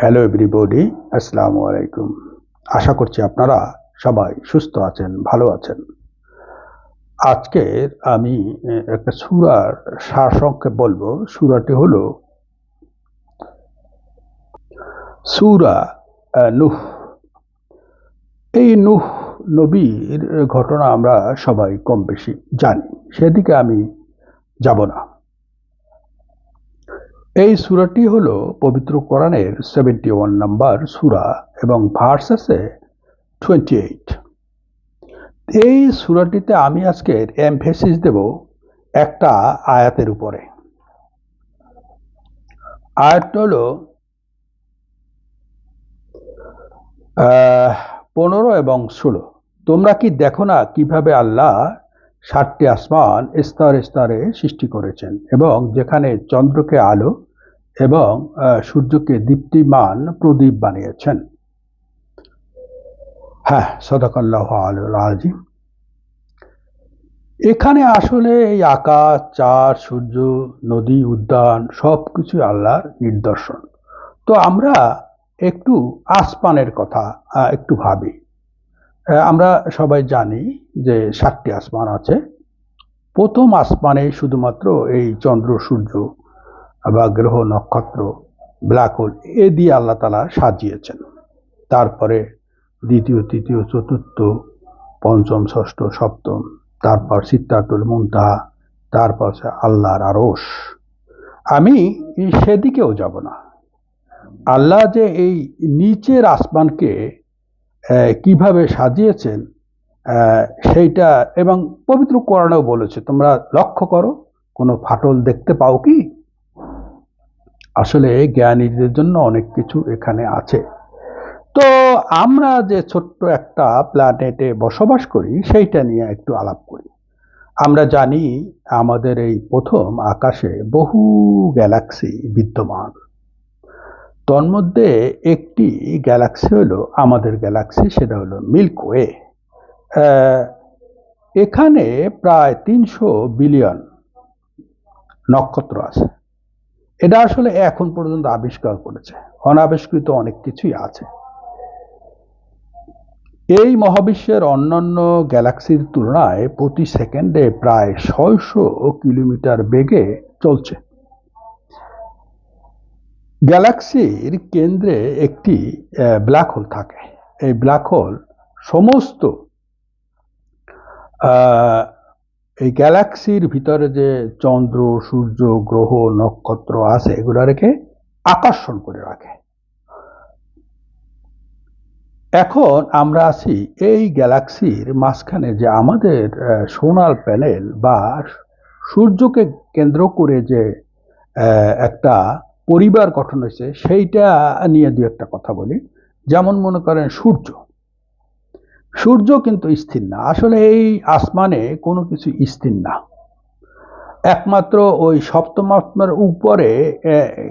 Hello everybody আসসালামু আলাইকুম আশা করছি আপনারা সবাই সুস্থ আছেন, ভালো আছেন। আজকের আমি একটা সুরার সারসংক্ষেপ বলব। সুরাটি হলো সুরা নুহ। এই নুহ নবীর ঘটনা আমরা সবাই কম বেশি জানি। সেদিকে আমি যাব না। এই সুরাটি হল পবিত্র কোরআনের সেভেন্টি ওয়ান নাম্বার সুরা এবং ভার্স আছে টোয়েন্টি এইট এই সুরাটিতে আমি আজকের এমফেসিস দেব একটা আয়াতের উপরে। আয়াতটা হলো পনেরো এবং ষোলো। তোমরা কি দেখো না কীভাবে আল্লাহ সাতটি আসমান স্তরে স্তরে সৃষ্টি করেছেন এবং যেখানে চন্দ্রকে আলো এবং সূর্যকে দীপ্তিমান প্রদীপ বানিয়েছেন। হ্যাঁ সদাকাল্লাহ আজিম এখানে আসলে এই আকাশ চার সূর্য, নদী, উদ্যান সব কিছু আল্লাহর নিদর্শন। তো আমরা একটু আসমানের কথা একটু ভাবি। আমরা সবাই জানি যে সাতটি আসমান আছে। প্রথম আসমানে শুধুমাত্র এই চন্দ্র, সূর্য বা গ্রহ নক্ষত্র, ব্ল্যাক হোল, এ দিয়ে আল্লাহ তালা সাজিয়েছেন। তারপরে দ্বিতীয়, তৃতীয়, চতুর্থ, পঞ্চম, ষষ্ঠ, সপ্তম, তারপর সিদ্ধাতুল মুন্তাহা, তারপর আল্লাহর আরস আমি সেদিকেও যাব না। আল্লাহ যে এই নিচের আসমানকে কীভাবে সাজিয়েছেন সেইটা এবং পবিত্র কোরআনেও বলেছে, তোমরা লক্ষ্য করো, কোনো ফাটল দেখতে পাও কি? আসলে জ্ঞানীদের জন্য অনেক কিছু এখানে আছে। তো আমরা যে ছোট্ট একটা প্ল্যানেটে বসবাস করি, সেইটা নিয়ে একটু আলাপ করি। আমরা জানি আমাদের এই প্রথম আকাশে বহু গ্যালাক্সি বিদ্যমান। তন্মধ্যে একটি গ্যালাক্সি হলো, আমাদের গ্যালাক্সি সেটা হলো মিল্কওয়ে এখানে প্রায় তিনশো বিলিয়ন নক্ষত্র আছে। এটা আসলে এখন পর্যন্ত আবিষ্কার করেছে। অনাবিষ্কৃত অনেক কিছুই আছে। এই মহাবিশ্বের অন্যান্য গ্যালাক্সির তুলনায় প্রতি সেকেন্ডে প্রায় ছয়শো কিলোমিটার বেগে চলছে। গ্যালাক্সির কেন্দ্রে একটি ব্ল্যাক হোল থাকে। এই ব্ল্যাক হোল সমস্ত এই গ্যালাক্সির ভিতরে যে চন্দ্র, সূর্য, গ্রহ, নক্ষত্র আছে এগুলো রেখে আকর্ষণ করে রাখে। এখন আমরা আছি এই গ্যালাক্সির মাঝখানে যে আমাদের সোনার প্যানেল বা সূর্যকে কেন্দ্র করে যে একটা পরিবার গঠন হয়েছে, সেইটা নিয়ে দু একটা কথা বলি। যেমন মনে করেন সূর্য। সূর্য কিন্তু স্থির না। আসলে এই আসমানে কোনো কিছু স্থির না। একমাত্র ওই সপ্তম আসমানের উপরে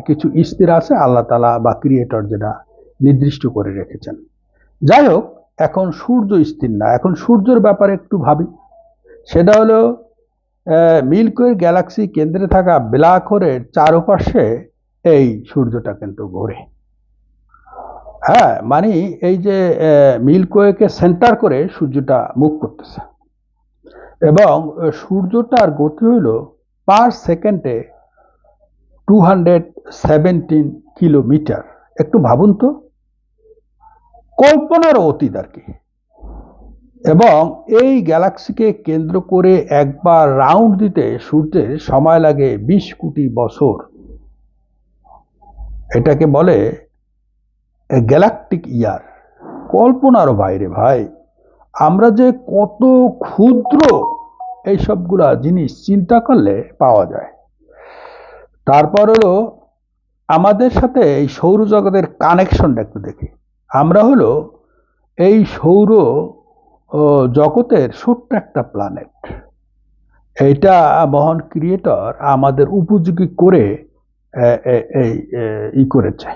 কিছু স্থির আছে আল্লাহ তালা বা ক্রিয়েটর যেটা নির্দিষ্ট করে রেখেছেন। যাই হোক, এখন সূর্য স্থির না। এখন সূর্যের ব্যাপারে একটু ভাবি। সেটা হলো মিল্কওয়ের গ্যালাক্সি কেন্দ্রে থাকা ব্ল্যাক হোলের চারপাশে এই সূর্যটা কিন্তু ঘোরে। হ্যাঁ মানে এই যে মিল্কওয়েকে সেন্টার করে সূর্যটা মুভ করতেছে। এবং সূর্যটার গতি হইল পার সেকেন্ডে টু হান্ড্রেড কিলোমিটার। একটু ভাবুন তো কল্পনার অতীত আর কি। এবং এই গ্যালাক্সিকে কেন্দ্র করে একবার রাউন্ড দিতে সূর্যের সময় লাগে বিশ কোটি বছর। এটাকে বলে গ্যালাকটিক ইয়ার কল্পনারও বাইরে ভাই। আমরা যে কত ক্ষুদ্র এই সবগুলা জিনিস চিন্তা করলে পাওয়া যায়। তারপর হলো আমাদের সাথে এই সৌরজগতের কানেকশনটা একটু দেখি। আমরা হলো এই সৌর জগতের ছোট্ট একটা প্ল্যানেট এইটা মহান ক্রিয়েটর আমাদের উপযোগী করে এই ই করেছে।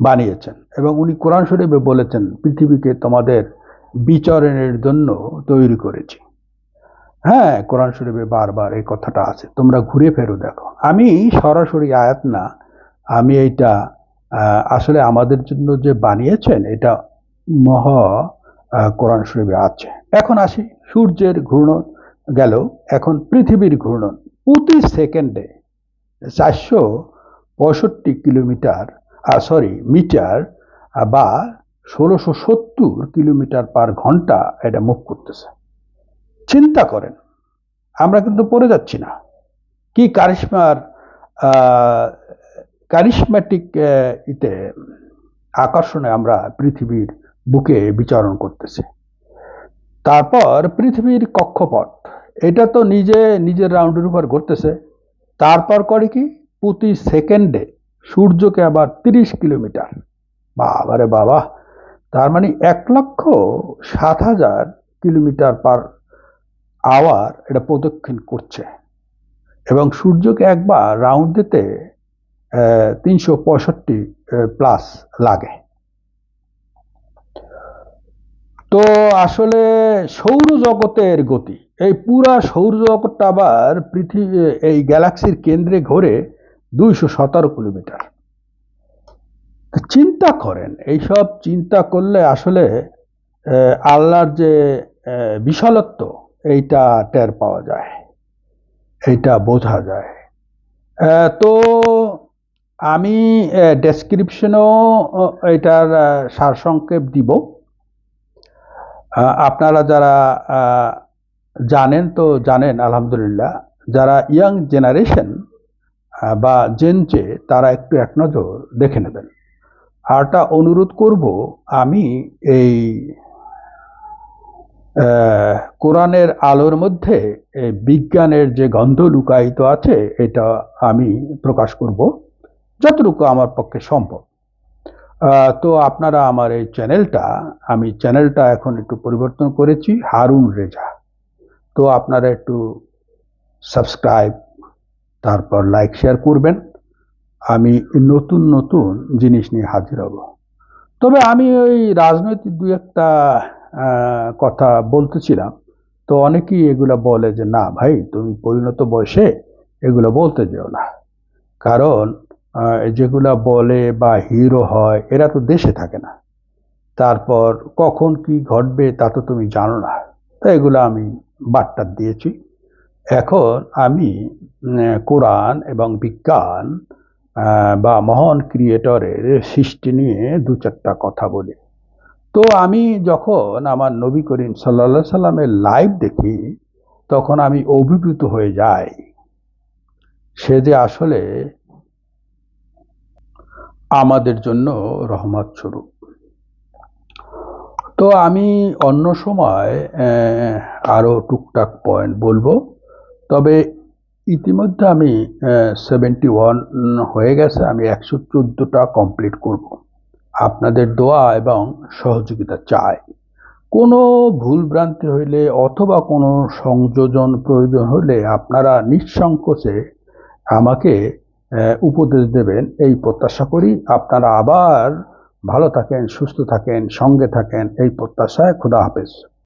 বানিয়েছেন। এবং উনি কোরআন শরীফে বলেছেন, পৃথিবীকে তোমাদের বিচরণের জন্য তৈরি করেছি। হ্যাঁ কোরআন শরীফে বারবার এই কথাটা আছে। তোমরা ঘুরে ফেরো, দেখো। আমি সরাসরি আয়াত না, আমি এইটা আসলে আমাদের জন্য যে বানিয়েছেন, এটা মহা কোরআন শরীফে আছে। এখন আসি, সূর্যের ঘূর্ণন গেল। এখন পৃথিবীর ঘূর্ণন। প্রতি সেকেন্ডে চারশো পঁয়ষট্টি কিলোমিটার সরি মিটার বা ষোলোশো সত্তর কিলোমিটার পার ঘণ্টা এটা মুভ করতেছে। চিন্তা করেন, আমরা কিন্তু পড়ে যাচ্ছি না। কি কারিশমার কারিশম্যাটিক ইতে আকর্ষণে আমরা পৃথিবীর বুকে বিচরণ করতেছি। তারপর পৃথিবীর কক্ষপথ, এটা তো নিজে নিজের রাউন্ডের উপর ঘুরতেছে। তারপর করে কি? প্রতি সেকেন্ডে সূর্যকে আবার তিরিশ কিলোমিটার। বাবারে বাবা, তার মানে এক লক্ষ সাত হাজার কিলোমিটার পার আওয়ার এটা প্রদক্ষিণ করছে। এবং সূর্যকে একবার রাউন্ড দিতে তিনশো পঁয়ষট্টি প্লাস লাগে। তো আসলে সৌরজগতের গতি, এই পুরা সৌরজগৎটা আবার পৃথিবী, এই গ্যালাক্সির কেন্দ্রে ঘোরে দুইশো সতেরো কিলোমিটার। চিন্তা করেন, এইসব চিন্তা করলে আসলে আল্লাহর যে বিশালত্ব, এইটা টের পাওয়া যায়, এইটা বোঝা যায়। তো আমি ডেসক্রিপশনও এটার সারসংক্ষেপ দিব। আপনারা যারা জানেন তো জানেন, আলহামদুলিল্লাহ, যারা ইয়াং জেনারেশন বা জেনচে তারা একটু এক নজর দেখে নেবেন। আরটা অনুরোধ করব, আমি এই কোরআনের আলোর মধ্যে এই বিজ্ঞানের যে গন্ধ লুকায়িত আছে, এটা আমি প্রকাশ করব, যতটুকু আমার পক্ষে সম্ভব। তো আপনারা আমার এই চ্যানেলটা, আমি চ্যানেলটা এখন একটু পরিবর্তন করেছি, হারুন রেজা। তো আপনারা একটু সাবস্ক্রাইব তারপর লাইক শেয়ার করবেন। আমি নতুন নতুন জিনিস নিয়ে হাজির হব। তবে আমি ওই রাজনৈতিক দু একটা কথা বলতেছিলাম। তো অনেকেই এগুলো বলে যে, না ভাই, তুমি পরিণত বয়সে এগুলো বলতে যেও না। কারণ যেগুলা বলে বা হিরো হয়, এরা তো দেশে থাকে না। তারপর কখন কি ঘটবে তা তো তুমি জানো না। তো এগুলো আমি বার্তা দিয়েছি। এখন আমি কোরআন এবং বিজ্ঞান বা মহান ক্রিয়েটরের সৃষ্টি নিয়ে দু চারটা কথা বলি। তো আমি যখন আমার নবী করিম সাল্লা সাল্লামের লাইভ দেখি, তখন আমি অভিভূত হয়ে যাই সে যে আসলে আমাদের জন্য রহমত স্বরূপ। তো আমি অন্য সময় আরও টুকটাক পয়েন্ট বলব। তবে ইতিমধ্যে আমি সেভেন্টি ওয়ান হয়ে গেছে, আমি একশো চোদ্দোটা কমপ্লিট করব। আপনাদের দোয়া এবং সহযোগিতা চাই। কোনো ভুলভ্রান্তি হইলে অথবা কোনো সংযোজন প্রয়োজন হলে আপনারা নিঃসংকোচে আমাকে উপদেশ দেবেন। এই প্রত্যাশা করি। আপনারা আবার ভালো থাকেন, সুস্থ থাকেন, সঙ্গে থাকেন। এই প্রত্যাশায় খুদা হাফেজ।